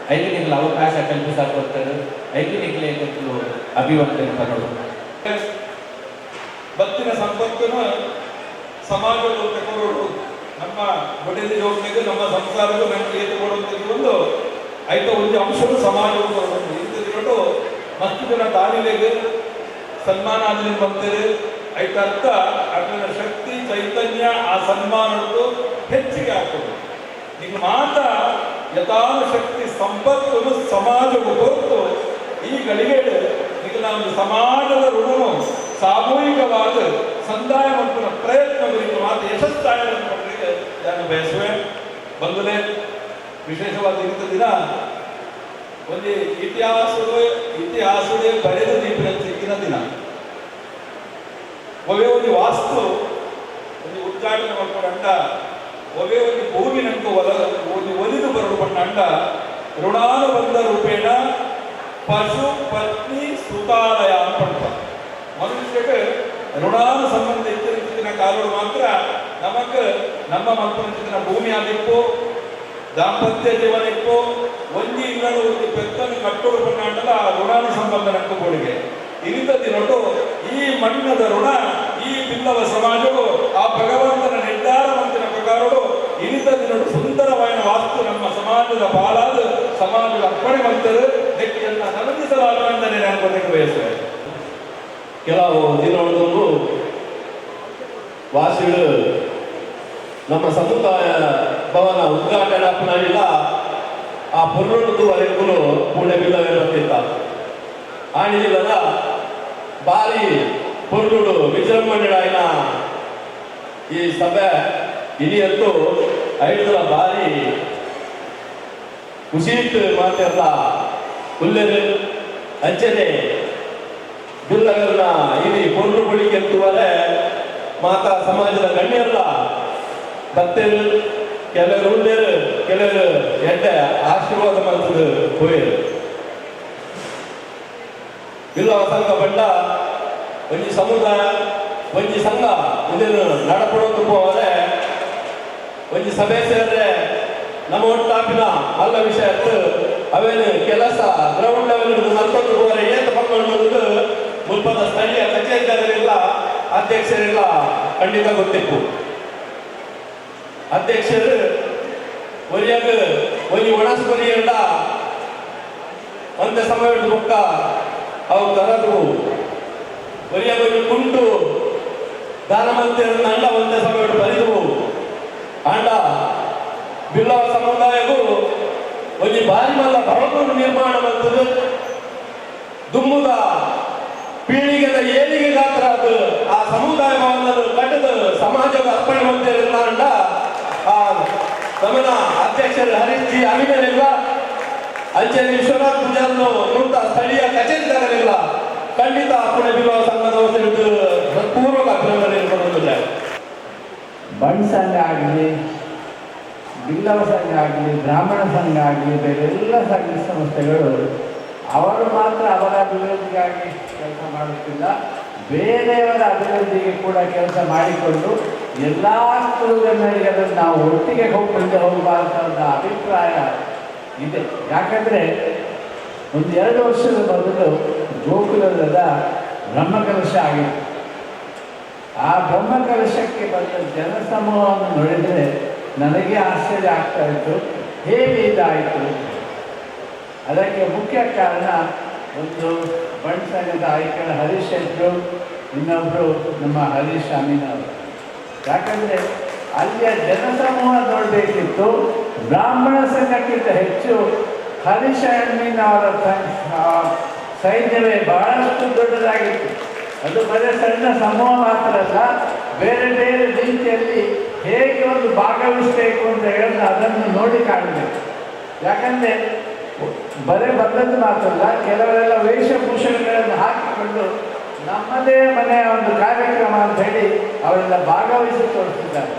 S7: ಐದು ನಿಗ್ಲ ಅವಕಾಶ ಕಲ್ಪಿಸಾಕ ಬರ್ತಾರೆ ಐದು ನಿಗ್ಲೆ ಗೊತ್ತಲು ಅಭಿವರ್ತನೆ ಪಡೋದು
S8: ಭಕ್ತಿನ ಸಂಪತ್ತನ್ನು ಸಮಾಜ ತಗೊಳ್ಳೋದು ನಮ್ಮ ಬಡಿದ ಹೋಗ್ಬೇಕು ನಮ್ಮ ಸಂಸಾರಕ್ಕೂ ನಮಗೆ ಏತು ಕೊಡುವಂಥದ್ದು ಒಂದು ಐತ ಒಂದು ಅಂಶವು ಸಮಾಜವು ಕೊಡೋದು ಇಂಥದ್ದು ಮತ್ತು ಜನ ದಾನಿಲೆಗೆ ಸನ್ಮಾನ ಆದ್ರೆ ಬಂದರೆ ಅರ್ಥ ಅದರ ಶಕ್ತಿ, ಚೈತನ್ಯ, ಆ ಸನ್ಮಾನದ್ದು ಹೆಚ್ಚಿಗೆ ಆಗ್ತದೆ. ನಿಮ್ಮ ಮಾತ್ರ ಯಥಾನು ಶಕ್ತಿ ಸಂಪತ್ತು ಸಮಾಜವು ಹೊರತು ಈ ಗಳಿಗೆ ಈಗ ನಾವು ಸಮಾಜದ ಋಣವು, ಸಾಮೂಹಿಕವಾದ ಸಂದಾಯ ಮಂತ್ರ ಪ್ರಯತ್ನ ಮಾತ್ರ ಯಶಸ್ಸಾಯ ಮಕ್ಕಳಿಗೆ ನಾನು ಬಯಸುವೆ. ಬಂಧುಲೆ ವಿಶೇಷವಾದ ಇಂಥ ದಿನ ಒಂದು ಇತಿಹಾಸವೇ ಇತಿಹಾಸವೇ ಬರೆದು ದೀಪಿನ ಸಿಕ್ಕಿನ ದಿನ. ಒವೇ ಒಂದು ವಾಸ್ತು ಒಂದು ಉದ್ಘಾಟನೆ ಮಾಡ್ಕೊಂಡ ಒವೇ ಒಂದು ಭೂಮಿ ನಂಕು ಒಲ ಒಂದು ಒಲಿದು ಬರಲು ಅಂಡ, ಋಣಾನುಬಂಧ ರೂಪೇಣ ಪಶು ಪತ್ನಿ ಸುತಾಲಯ ಅಂತ ಮನುಷ್ಯಕ್ಕೆ ಋಣಾನು ಸಂಬಂಧ ಇತ್ತಿನ ಕಾಲೋಡು ಮಾತ್ರ, ನಮಕ್ ನಮ್ಮ ಮಕ್ಕಳ ಭೂಮಿ ಆಗಿಪ್ಪು ದಾಂಪತ್ಯ ಜೀವನ ಇಪ್ಪು ಒಂದಿ ಇಲ್ಲಡು ಒಂದು ಪೆತ್ತನ್ನು ಕಟ್ಟೋಡು ಪಣ್ಣಾಂಡಲ ಆ ಋಣಾನು ಸಂಬಂಧ ನಕ್ಕು ಬೋಡಿಗೆ ನೋಟು ಈ ಮಣ್ಣದ ಋಣ, ಈ ಬಿಲ್ಲವ ಸಮಾಜವು, ಆ ಭಗವಂತನ ನಿರ್ಧಾರವಂತಿನ ಪ್ರಕಾರವು ಇರಿದ ದಿನೊಟ್ಟು ಸುಂದರವಾದ ವಾಸ್ತು ನಮ್ಮ ಸಮಾಜದ ಬಾಲಾದ ಸಮಾಜದ ಅರ್ಪಣೆ ಮಾಡ್ತಾರೆ ನೆಕ್ಕಿಯನ್ನ ನಲಗಿಸಲಾಗಂದನೆ ನಾನು ಬಯಸುವೆ
S9: ಕೆಲವು ದಿನಗಳು ವಾಸಿಗಳು ನಮ್ಮ ಸಮುದಾಯ ಭವನ ಉದ್ಘಾಟನೆ ಆ ಪುರ್ರೊಂದುವರೆಗೂ ಪುಣೆ ಬಿಲ್ಲವೇ ಬರ್ತಿತ್ತ ಆಣಿಜಿಲ್ಲದ ಬಾರಿ ಪುರ್ರುಡು ವಿಜೃಂಭಣೆ ಆಯ್ನ ಈ ಸಭೆ ಇಲ್ಲಿಯತ್ತು ಐದರ ಬಾರಿ ಖುಷಿಯಿಟ್ಟು ಮಾತೆಲ್ಲ ಹುಲ್ಲೆರು ಅಂಚನೆ ಬಿಲ್ಲಗರ್ನ ಇಲ್ಲಿ ಕೊಂಡ್ರು ಬಳಿಗೆ ಎತ್ತುವರೆ ಮಾತಾ ಸಮಾಜದ ಗಣ್ಯರಲ್ಲ ಬತ್ತೇರು ಕೆಲವರು ಉಳ್ಳೇರು ಕೆಲವರು ಎಡ್ಡೆ ಆಶೀರ್ವಾದ ಮಾಡ್ತದೆ ಹೋಯರು ಬಿಲ್ಲವ ಸಂಘ ಬಂಡ ಒಂಜಿ ಸಮುದಾಯ ಒಂಜಿ ಸಂಘ, ಇದನ್ನು ನಡಪಡೋದು ಹೋದರೆ ಒಂಜಿ ಸಭೆ ಸೇರಿದ್ರೆ ನಮ್ಮ ಒಟ್ಟಾಪಿನ ಅಲ್ಲ ವಿಷಯ ಅವೇನು ಕೆಲಸ ಗ್ರೌಂಡ್ ಲೆವೆಲ್ ನಲ್ಕೊಂಡು ಹೋದರೆ ಏತ ಪಕ್ಕಂಡು ಮುಲ್ಪದ ಸ್ಥಳೀಯ ಕಚೇರಿಗಾರರಿಲ್ಲ, ಅಧ್ಯಕ್ಷರಿಲ್ಲ, ಖಂಡಿತ ಗೊತ್ತಿತ್ತು. ಅಧ್ಯಕ್ಷರು, ಒರಿಯಾಗ ಒಂಜಿ ಒಣಸ್ಕೊರಿಯಲ್ಲ ಒಂದೇ ಸಮಯ ಬುಕ್ಕ ಅವು ತರದು ಬರಿಯ ಒಂದು ಕುಂಟು. ದಾನಮಂತ್ರಿಯರನ್ನ ಅಂಡ ಒಂದೇ ಸಮಯ ಬರಿದು. ಅಂಡ ಬಿಲ್ಲವ ಸಮುದಾಯವು ಒಂದು ಬಾರಿ ಮಲ್ಲ ಭವನ ನಿರ್ಮಾಣ ಮಾಡ್ತದೆ. ದುಮ್ಮುದ ಪೀಳಿಗೆದ ಏಳಿಗೆ ಗಾತ್ರ ಅದು. ಆ ಸಮುದಾಯ ಭವನವನ್ನು ಕಟ್ಟದ ಸಮಾಜದ ಅರ್ಪಣೆ ಮಾಡ್ತಿರಲ್ಲ ಅಂಡ ಆ ನಮ್ಮನ ಅಧ್ಯಕ್ಷರು ಹರಿಸಿ ಜಿ ಅಂಚನೆ ವಿಶ್ವನಾಥ್ ಪೂಜಾರನ್ನು ನೂತ ಸ್ಥಳೀಯ ಕಚೇರಿದಾರರಿಲ್ಲ ಖಂಡಿತ ಪುಣೆ ಬಿಲ್ಲವ ಸಂಘದ ಪೂರ್ವಕ ಅಭಿನಂದನೆ ಬರುವುದಿಲ್ಲ
S10: ಬಣ್ ಸಂಘ ಆಗಲಿ, ಬಿಲ್ಲವ ಸಂಘ ಆಗಲಿ, ಬ್ರಾಹ್ಮಣ ಸಂಘ ಆಗಲಿ ಬೇರೆ ಎಲ್ಲ ಸಂಘ ಸಂಸ್ಥೆಗಳು ಅವರು ಮಾತ್ರ ಅವರ ಅಭಿವೃದ್ಧಿಗಾಗಿ ಕೆಲಸ ಮಾಡುತ್ತಿಲ್ಲ. ಬೇರೆಯವರ ಅಭಿವೃದ್ಧಿಗೆ ಕೂಡ ಕೆಲಸ ಮಾಡಿಕೊಂಡು ಎಲ್ಲ ಕುಲಗನ್ನಡಿಗರನ್ನು ನಾವು ಒಟ್ಟಿಗೆ ಹೋಗ್ಕೊಂಡು ಹೋಗಬಾರ್ದಂಥ ಅಭಿಪ್ರಾಯ ಇದೆ. ಯಾಕಂದರೆ ಒಂದು ಎರಡು ವರ್ಷದ ಮೊದಲು ಗೋಕುಲದ ಬ್ರಹ್ಮಕಲಶ ಆಗಿತ್ತು ಆ ಬ್ರಹ್ಮಕಲಶಕ್ಕೆ ಬಂದ ಜನಸಮೂಹವನ್ನು ನೋಡಿದರೆ ನನಗೆ ಆಶ್ಚರ್ಯ ಆಗ್ತಾ ಇತ್ತು. ಹೇಗೆ ಇದಾಯಿತು? ಅದಕ್ಕೆ ಮುಖ್ಯ ಕಾರಣ ಒಂದು ಬಣ್ಣ ಸಂಘದ ಹರೀಶ್ ಶೆಟ್ಟರು ಇನ್ನೊಬ್ಬರು ನಮ್ಮ ಹರೀಶ್ ಅಮೀನವರು ಯಾಕಂದರೆ ಅಲ್ಲಿಯ ಜನಸಮೂಹ ನೋಡಬೇಕಿತ್ತು. ಬ್ರಾಹ್ಮಣ ಸಂಘಕ್ಕಿಂತ ಹೆಚ್ಚು ಹರೀಶ್ ಅಮೀನ್ ಅವರ ಸೈನ್ಯವೇ ಬಹಳಷ್ಟು ದೊಡ್ಡದಾಗಿತ್ತು. ಅದು ಬರೀ ಸಣ್ಣ ಸಮೂಹ ಮಾತ್ರ ಅಲ್ಲ, ಬೇರೆ ಬೇರೆ ರೀತಿಯಲ್ಲಿ ಹೇಗೆ ಒಂದು ಭಾಗವಹಿಸಬೇಕು ಅಂತ ಹೇಳಿದ್ರೆ ಅದನ್ನು ನೋಡಿ ಕಾಣಬೇಕು. ಯಾಕಂದರೆ, ಬರೇ ಬಂದದ್ದು ಮಾತ್ರ ಅಲ್ಲ ಕೆಲವರೆಲ್ಲ ವೇಷಭೂಷಣಗಳನ್ನು ಹಾಕಿಕೊಂಡು ನಮ್ಮದೇ ಮನೆಯ ಒಂದು ಕಾರ್ಯಕ್ರಮ ಅಂತ ಹೇಳಿ ಅವರೆಲ್ಲ ಭಾಗವಹಿಸಿ ತೋರಿಸಿದ್ದಾರೆ.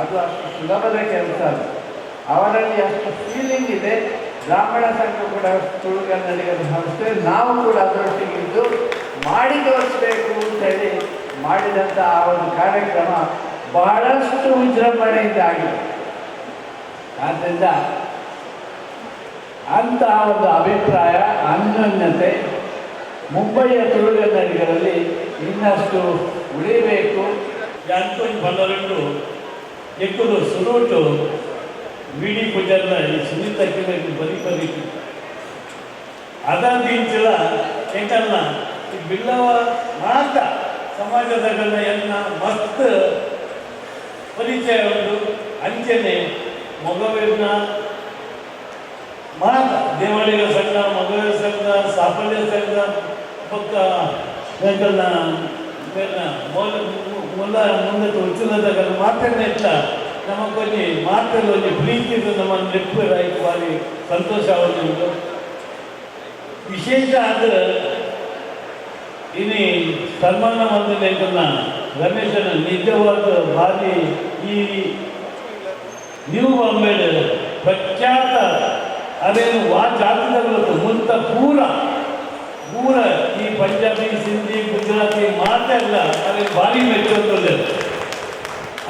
S10: ಅದು ಸುಲಭದ ಕೆಲಸ ಅಲ್ಲ. ಅವರಲ್ಲಿ ಅಷ್ಟು ಫೀಲಿಂಗ್ ಇದೆ. ಬ್ರಾಹ್ಮಣ ಸಂಘ ಕೂಡ ತುಳುಗನ್ನಡಿಗರ ಸಂಸ್ಥೆ ನಾವು ಕೂಡ ಅದರೊಟ್ಟಿಗಿದ್ದು ಮಾಡಿ ತೋರಿಸ್ಬೇಕು ಅಂತ ಹೇಳಿ ಮಾಡಿದಂಥ ಆ ಒಂದು ಕಾರ್ಯಕ್ರಮ ಬಹಳಷ್ಟು ವಿಜೃಂಭಣೆಯಿಂದ ಆಗಿದೆ. ಆದ್ದರಿಂದ ಅಂತಹ ಒಂದು ಅಭಿಪ್ರಾಯ, ಅನ್ಯೋನ್ಯತೆ ಮುಂಬೈಯ ತುಳುಗನ್ನಡಿಗರಲ್ಲಿ ಇನ್ನಷ್ಟು ಉಳಿಬೇಕು.
S6: ಎಂಟು ಪನ್ನರೆಂಡು ಎಕ್ಕುದು ಸುರುಟು ಬಿಡಿ ಪೂಜಾರ್ನ ಈ ಸುನೀತ ಬರಿ ಬಲಿ ಬಲಿ ಅದಾದ ಇಂಚಿಲ್ಲ ಈ ಬಿಲ್ಲವ ಮಾತ ಸಮಾಜದಾಗಲ್ಲ ಎಲ್ಲ ಮತ್ತು ಪರಿಚಯ ಒಂದು ಅಂಚನೆ ಮಗುವಿನ ಮಾತ ದೇವಾಲಯ ಸಂಘ ಮಗುವಿನ ಸಂಘ, ಸಾಫಲ್ಯ ಸಂಘ, ಪಕ್ಕ ಯಾಕಲ್ಲ ಮೊಲ, ಮುಂದೆ ತೋಚಿದಾಗ ಮಾತಾಡಲಿಲ್ಲ ಕೊಂಚ ಮಾತಲ್ಲಿ ಒಂದು ನಮ್ಮ ನೆಪ್ಪರಾಯ್ತು ಬಾರಿ ಸಂತೋಷ ಅವರು ವಿಶೇಷ ಆದ್ರೆ ಇನ್ನು ಸನ್ಮಾನ ಮಂದಿನ ರಮೇಶನ ನಿಜವಾದ ಬಾರಿ ಈ ನೀವು ಅಂಬೇಡ್ ಪ್ರಖ್ಯಾತ ಅದೇನು ವಾ ಜಾತಿದ ಮುಂತ ಪೂರ ಪೂರ ಈ
S4: ಪಂಜಾಬಿ, ಸಿಂಧಿ, ಗುಜರಾತಿ ಅಲ್ಲ ಅದೇ ಭಾರಿ ಮೆಚ್ಚೋದು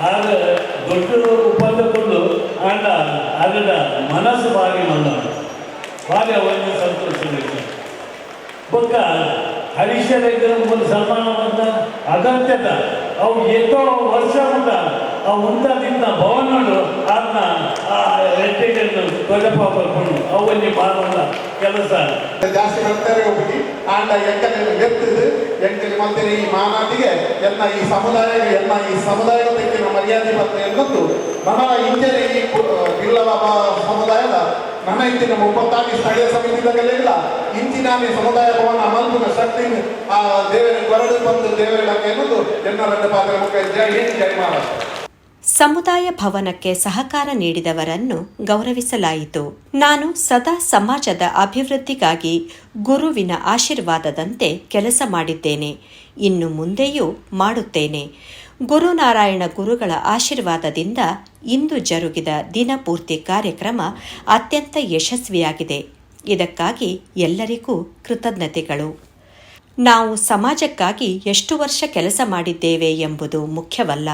S4: ಆಗ ದೊಡ್ಡ ಉಪಾಧ್ಯಗಳು ಆಂಡ ಅದರ ಮನಸ್ಸು ಭಾರಿ ಮಲ್ಲ ಭಾರಿ ಅವರಿಗೆ ಸಂತೋಷ ಬೊಕ್ಕ ಹರೀಶರಿಗೆ ಒಂದು ಸನ್ಮಾನ ಬಂದ ಅಗತ್ಯದ. ಅವು ಎಷ್ಟೋ ವರ್ಷ ಉಂಟ. ಆ ಉಂಟದಿಂದ ಭವನಗಳು ಅದನ್ನ ಆ ರೆಟ್ಟಿಗೆಯನ್ನು ತೊಡಪ ಬರ್ಕೊಂಡು ಅವಲ್ಲಿ ಮಾಡುವ ಕೆಲಸ.
S11: ಜಾಸ್ತಿ ಬರ್ತಾರೆ ಹೋಗಿ ಆಂಡ ಎಂಕಲೆ ಎತ್ತಿದ್ದು ಎಂಕಲೆ ಮತ್ತೆ ಈ ಮಾನಾಟಿಗೆ ಎಲ್ಲ ಈ ಸಮುದಾಯ ಎಲ್ಲ ಈ ಸಮುದಾಯದ ಮರ್ಯಾದೆ ಬಂದು ಎನ್ನುವುದು ನನ್ನ ಇಂಜನೆ ಈ ಬಿರ್ಲವ ಸಮುದಾಯದ ನನ್ನ ಇಂಚಿನ ಮುಪ್ಪತ್ತಾಗಿ ಸ್ಥಳೀಯ ಸಮಿತಿದಾಗಲೆಲ್ಲ ಇಂಚಿನ ಈ ಸಮುದಾಯ ಭವನ ಮಲ್ಪುನ ಶಕ್ತಿ ಆ, ದೇವರ ಕೊರಡು ಬಂದು ದೇವರ ಎನ್ನುವುದು ಎನ್ನ ರಂಡ ಪಾತ್ರ ಮುಖ ಜೈ ಹಿಂದ್, ಜೈ ಮಹಾರಾಷ್ಟ್ರ
S1: ಸಮುದಾಯ ಭವನಕ್ಕೆ ಸಹಕಾರ ನೀಡಿದವರನ್ನು ಗೌರವಿಸಲಾಯಿತು. ನಾನು ಸದಾ ಸಮಾಜದ ಅಭಿವೃದ್ಧಿಗಾಗಿ ಗುರುವಿನ ಆಶೀರ್ವಾದದಂತೆ ಕೆಲಸ ಮಾಡಿದ್ದೇನೆ. ಇನ್ನು ಮುಂದೆಯೂ ಮಾಡುತ್ತೇನೆ. ಗುರುನಾರಾಯಣ ಗುರುಗಳ ಆಶೀರ್ವಾದದಿಂದ ಇಂದು ಜರುಗಿದ ದಿನಪೂರ್ತಿ ಕಾರ್ಯಕ್ರಮ ಅತ್ಯಂತ ಯಶಸ್ವಿಯಾಗಿದೆ. ಇದಕ್ಕಾಗಿ ಎಲ್ಲರಿಗೂ ಕೃತಜ್ಞತೆಗಳು. ನಾವು ಸಮಾಜಕ್ಕಾಗಿ ಎಷ್ಟು ವರ್ಷ ಕೆಲಸ ಮಾಡಿದ್ದೇವೆ ಎಂಬುದು ಮುಖ್ಯವಲ್ಲ.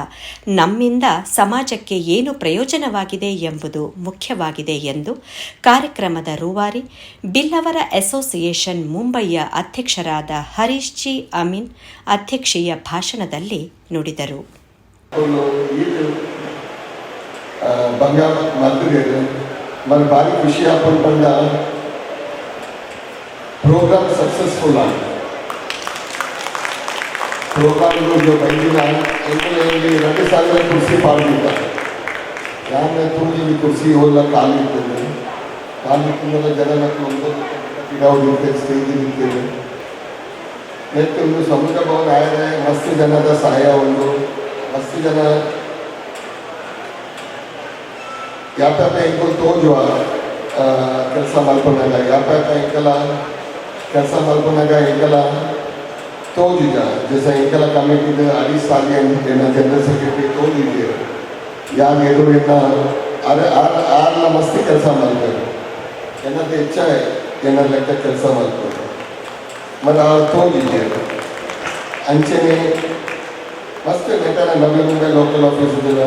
S1: ನಮ್ಮಿಂದ ಸಮಾಜಕ್ಕೆ ಏನು ಪ್ರಯೋಜನವಾಗಿದೆ ಎಂಬುದು ಮುಖ್ಯವಾಗಿದೆ ಎಂದು ಕಾರ್ಯಕ್ರಮದ ರೂವಾರಿ, ಬಿಲ್ಲವರ ಅಸೋಸಿಯೇಷನ್ ಮುಂಬಯಿಯ ಅಧ್ಯಕ್ಷರಾದ ಹರೀಶ್ ಜಿ ಅಮೀನ್ ಅಧ್ಯಕ್ಷೀಯ ಭಾಷಣದಲ್ಲಿ ನುಡಿದರು.
S12: ಪ್ರೋಗ್ರಾಮ್ ಸಕ್ಸಸ್ಫುಲ್ ಆಗಿದೆ. ಯೋಗಾನುಗಳು ಬಂದಿಲ್ಲ ಎಂದರೆ ಎರಡು ಸಾವಿರ ಕುರ್ಸಿ ಪಾಲ್ಗಿದ್ದಾರೆ ಯಾರನ್ನ ತುಳಿದು ಕುರ್ಸಿ ಹೋಲ್ಲ ಕಾಲಿಟ್ಟಿದೆ ಕಾಲಿಟ್ಟಿಂದೆಲ್ಲ ಜನ ಒಂದು ಗಿಡ ಹೋಗಿರ್ತೇವೆ ಸ್ಟೇಜ್ ನಿಂತಿದೆ ನೆಟ್ಟು ಒಂದು ಸಮುದ್ರ ಭವನ ಆದರೆ ಮಸ್ತು ಜನದ ಸಹಾಯ ಒಂದು ಮಸ್ತು ಜನ ಯಾವ್ಯಾವ ಹೆಂಗಳು ತೋಜುವ ಕೆಲಸ ಮಾಡ್ಕೊಂಡಾಗ ಯಾವ್ಯಾವ ಹೆಂಗೆಲ್ಲ ಕೆಲಸ ಮಾಡ್ಕೊಂಡಾಗ ಹೆಂಗೆಲ್ಲ ತೋಜಿದ ಜಸ ಎಂಕಲ ಕಮಿಟಿದ ಅಡಿ ಸಾಲಿ ಏನ ಜನರಲ್ ಸೆಕ್ರೆಟರಿ ತೋಜಿದ್ದೆ ಯಾವ ಎದುರು ಎನ್ನ ಅರೆ ಆರ್ ಆರ್ಲ ಮಸ್ತ್ ಕೆಲಸ ಮಾಡ್ತಾರೆ ಎನ್ನದ ಹೆಚ್ಚ ಎನ್ನ ಲೆಕ್ಕ ಕೆಲಸ ಮಾಡ್ತಾರೆ ಮತ್ತು ಅವ್ರು ತೋಜಿದ್ದೆ ಅಂಚನೆ ಮಸ್ತ್ ನೆಟ್ಟನ ನವಿ ಮುಂಬೈ ಲೋಕಲ್ ಆಫೀಸ್ ಇದ್ದಿಲ್ಲ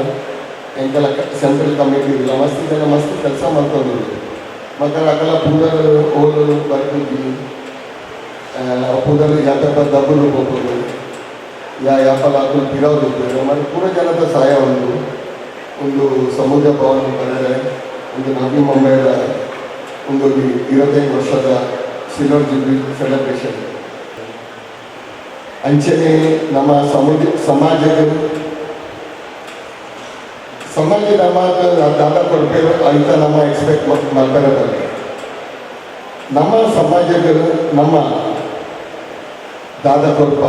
S12: ಎಂಕಲ ಸೆಂಟ್ರಲ್ ಕಮಿಟಿ ಇದಿಲ್ಲ ಮಸ್ತ್ ಜನ ಮಸ್ತ್ ಕೆಲಸ ಮಾಡ್ಕೊಂಡಿದ್ರು ಮತ್ತು ಅಕಲ ಪೂದರ್ ಓದಲು ಬರ್ತಿದ್ವಿ ಪೂದರ್ ಯಾಕಪ್ಪ ದಬ್ಬಲು ಹೋಗೋದು ಯಾ ಯಾಪಲ್ ಅದು ಪಿರೋದು ಮತ್ತು ಪೂರ ಜನದ ಸಹಾಯ ಒಂದು. ಒಂದು ಸಮುದ್ರ ಭವನ ಬರೆದರೆ ಒಂದು ನವಿ ಮುಂಬೈದ ಒಂದು ಇರುವತ್ತೈದು ವರ್ಷದ ಸಿಲ್ವರ್ ಜುಬ್ಲಿ ಸೆಲೆಬ್ರೇಷನ್ ಅಂಚನೆ ನಮ್ಮ ಸಮುದ್ರ ಸಮಾಜದ ಸಮಾಜ ನಮ್ಮ ದಾದ ಕೊಡ್ಬೇಕು ಅಂತ ನಮ್ಮ ಎಕ್ಸ್ಪೆಕ್ಟ್ ಮಾಡ್ತಾರೆ ನಮ್ಮ ಸಮಾಜಗಳು ನಮ್ಮ ದಾದ ಕೊಡ್ಪ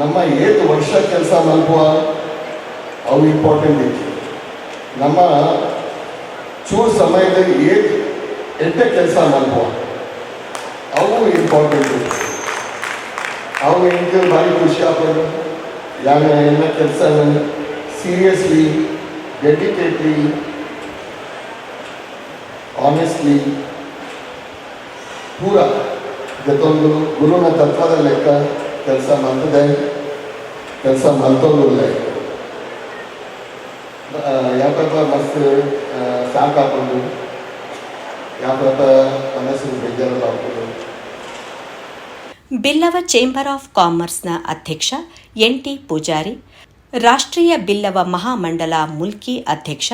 S12: ನಮ್ಮ ಏಳು ವರ್ಷ ಕೆಲಸ ಮಲ್ಪುವ ಅವು ಇಂಪಾರ್ಟೆಂಟ್ ಐತಿ. ನಮ್ಮ ಚೂರು ಸಮಯದ ಏಳು, ಎಂಟೇ ಕೆಲಸ ಮಲ್ಪುವ ಅವು ಇಂಪಾರ್ಟೆಂಟ್ ಅವು ಹೆಂಗೆ ಭಾರಿ ಖುಷಿ ಆಗ್ಬೋದು. ಯಾನ ಎಲ್ಲ ಕೆಲಸ ಸೀರಿಯಸ್ಲಿ ಡೆಡಿಕೇಟ್ಲಿ ಆನೆಸ್ಟ್ಲಿ ಪೂರ ಜೊತ್ತೊಂದು ಗುರುನ ತತ್ವದ ಲೆಕ್ಕ ಕೆಲಸ ಮಾಡ್ತದೆ ಕೆಲಸ ಮಲ್ತೊಂದಿಲ್ಲ ಯಾಕಪ್ಪ ಮಸ್ತ್ ಸಾಕಾಕೊಂಡು ಯಾಕಪ್ಪ ಮನಸ್ಸಿಗೆ ಬೇಜಾರು ಹಾಕೊಂಡು
S1: ಬಿಲ್ಲವ ಚೇಂಬರ್ ಆಫ್ ಕಾಮರ್ಸ್ನ ಅಧ್ಯಕ್ಷ ಎನ್ ಟಿ ಪೂಜಾರಿ, ರಾಷ್ಟ್ರೀಯ ಬಿಲ್ಲವ ಮಹಾಮಂಡಲ ಮುಲ್ಕಿ ಅಧ್ಯಕ್ಷ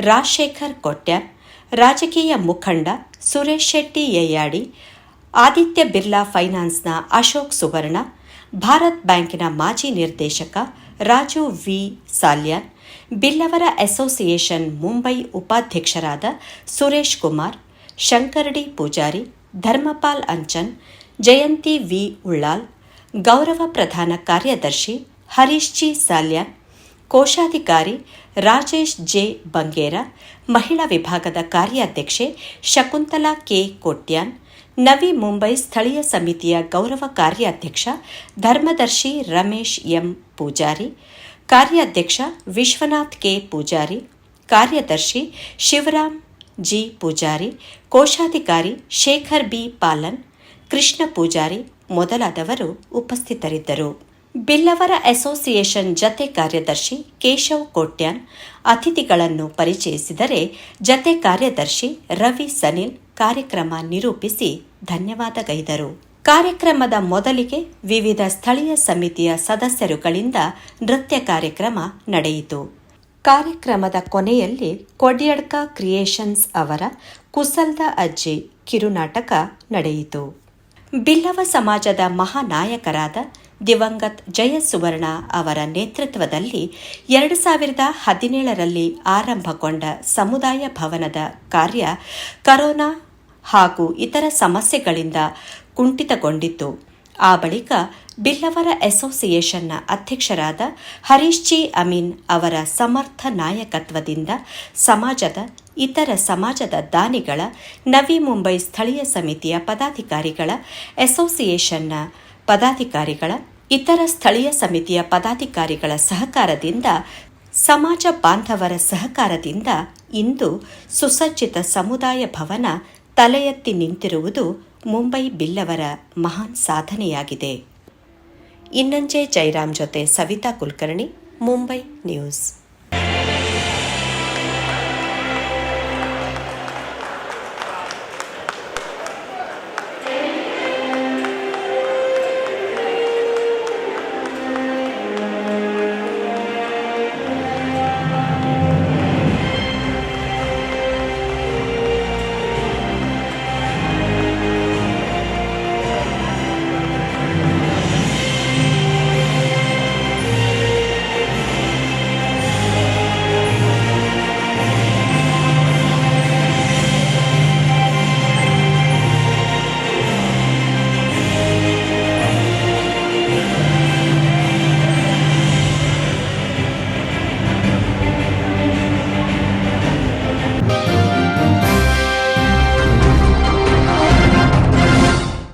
S1: ರಾಜಶೇಖರ್ ಕೊಟ್ಯಾನ್ ರಾಜಕೀಯ ಮುಖಂಡ ಸುರೇಶ್ ಶೆಟ್ಟಿ ಯಯ್ಯಾಡಿ ಆದಿತ್ಯ ಬಿರ್ಲಾ ಫೈನಾನ್ಸ್ನ ಅಶೋಕ್ ಸುವರ್ಣ, ಭಾರತ್ ಬ್ಯಾಂಕಿನ ಮಾಜಿ ನಿರ್ದೇಶಕ ರಾಜು ವಿ. ಸಾಲ್ಯಾನ್ ಬಿಲ್ಲವರ ಅಸೋಸಿಯೇಷನ್ ಮುಂಬೈ ಉಪಾಧ್ಯಕ್ಷರಾದ ಸುರೇಶ್ ಕುಮಾರ್, ಶಂಕರಡಿ ಪೂಜಾರಿ, ಧರ್ಮಪಾಲ್ ಅಂಚನ್, ಜಯಂತಿ ವಿ. ಉಳ್ಳಾಲ್, ಗೌರವ ಪ್ರಧಾನ ಕಾರ್ಯದರ್ಶಿ ಹರೀಶ್ ಜಿ. ಸಾಲ್ಯಾನ್ ಕೋಶಾಧಿಕಾರಿ ರಾಜೇಶ್ ಜೆ. ಬಂಗೇರ, ಮಹಿಳಾ ವಿಭಾಗದ ಕಾರ್ಯಾಧ್ಯಕ್ಷೆ ಶಕುಂತಲಾ ಕೆ. ಕೋಟ್ಯಾನ್, ನವಿ ಮುಂಬೈ ಸ್ಥಳೀಯ ಸಮಿತಿಯ ಗೌರವ ಕಾರ್ಯಾಧ್ಯಕ್ಷ ಧರ್ಮದರ್ಶಿ ರಮೇಶ್ ಎಂ. ಪೂಜಾರಿ, ಕಾರ್ಯಾಧ್ಯಕ್ಷ ವಿಶ್ವನಾಥ್ ಕೆ. ಪೂಜಾರಿ, ಕಾರ್ಯದರ್ಶಿ ಶಿವರಾಮ್ ಜಿ. ಪೂಜಾರಿ, ಕೋಶಾಧಿಕಾರಿ ಶೇಖರ್ ಬಿ. ಪಾಲನ್, ಕೃಷ್ಣ ಪೂಜಾರಿ ಮೊದಲಾದವರು ಉಪಸ್ಥಿತರಿದ್ದರು. ಬಿಲ್ಲವರ ಅಸೋಸಿಯೇಷನ್ ಜತೆ ಕಾರ್ಯದರ್ಶಿ ಕೇಶವ್ ಕೋಟ್ಯಾನ್ ಅತಿಥಿಗಳನ್ನು ಪರಿಚಯಿಸಿದರೆ ಜತೆ ಕಾರ್ಯದರ್ಶಿ ರವಿ ಸನಿಲ್ ಕಾರ್ಯಕ್ರಮ ನಿರೂಪಿಸಿ ಧನ್ಯವಾದಗೈದರು. ಕಾರ್ಯಕ್ರಮದ ಮೊದಲಿಗೆ ವಿವಿಧ ಸ್ಥಳೀಯ ಸಮಿತಿಯ ಸದಸ್ಯರುಗಳಿಂದ ನೃತ್ಯ ಕಾರ್ಯಕ್ರಮ ನಡೆಯಿತು. ಕಾರ್ಯಕ್ರಮದ ಕೊನೆಯಲ್ಲಿ ಕೊಡಿಯಡ್ಕ ಕ್ರಿಯೇಷನ್ಸ್ ಅವರ ಕುಸಲ್ದ ಅಜ್ಜಿ ಕಿರುನಾಟಕ ನಡೆಯಿತು. ಬಿಲ್ಲವ ಸಮಾಜದ ಮಹಾನಾಯಕರಾದ ದಿವಂಗತ್ ಜಯಸುವರ್ಣ ಅವರ ನೇತೃತ್ವದಲ್ಲಿ ಎರಡು ಸಾವಿರದ ಹದಿನೇಳರಲ್ಲಿ ಆರಂಭಗೊಂಡ ಸಮುದಾಯ ಭವನದ ಕಾರ್ಯ ಕರೋನಾ ಹಾಗೂ ಇತರ ಸಮಸ್ಯೆಗಳಿಂದ ಕುಂಠಿತಗೊಂಡಿತ್ತು. ಆ ಬಳಿಕ ಬಿಲ್ಲವರ ಅಸೋಸಿಯೇಷನ್ನ ಅಧ್ಯಕ್ಷರಾದ ಹರೀಶ್ ಜಿ ಅಮೀನ್ ಅವರ ಸಮರ್ಥ ನಾಯಕತ್ವದಿಂದ ಸಮಾಜದ, ಇತರ ಸಮಾಜದ ದಾನಿಗಳ, ನವಿ ಮುಂಬೈ ಸ್ಥಳೀಯ ಸಮಿತಿಯ ಪದಾಧಿಕಾರಿಗಳ, ಅಸೋಸಿಯೇಷನ್ನ ಪದಾಧಿಕಾರಿಗಳ, ಇತರ ಸ್ಥಳೀಯ ಸಮಿತಿಯ ಪದಾಧಿಕಾರಿಗಳ ಸಹಕಾರದಿಂದ, ಸಮಾಜ ಬಾಂಧವರ ಸಹಕಾರದಿಂದ ಇಂದು ಸುಸಜ್ಜಿತ ಸಮುದಾಯ ಭವನ ತಲೆಯೆತ್ತಿ ನಿಂತಿರುವುದು ಮುಂಬೈ ಬಿಲ್ಲವರ ಮಹಾನ್ ಸಾಧನೆಯಾಗಿದೆ. ಇನ್ನಂಜೆ ಜೈರಾಮ್ ಜೊತೆ ಸವಿತಾ ಕುಲಕರ್ಣಿ ಮುಂಬೈ ನ್ಯೂಸ್.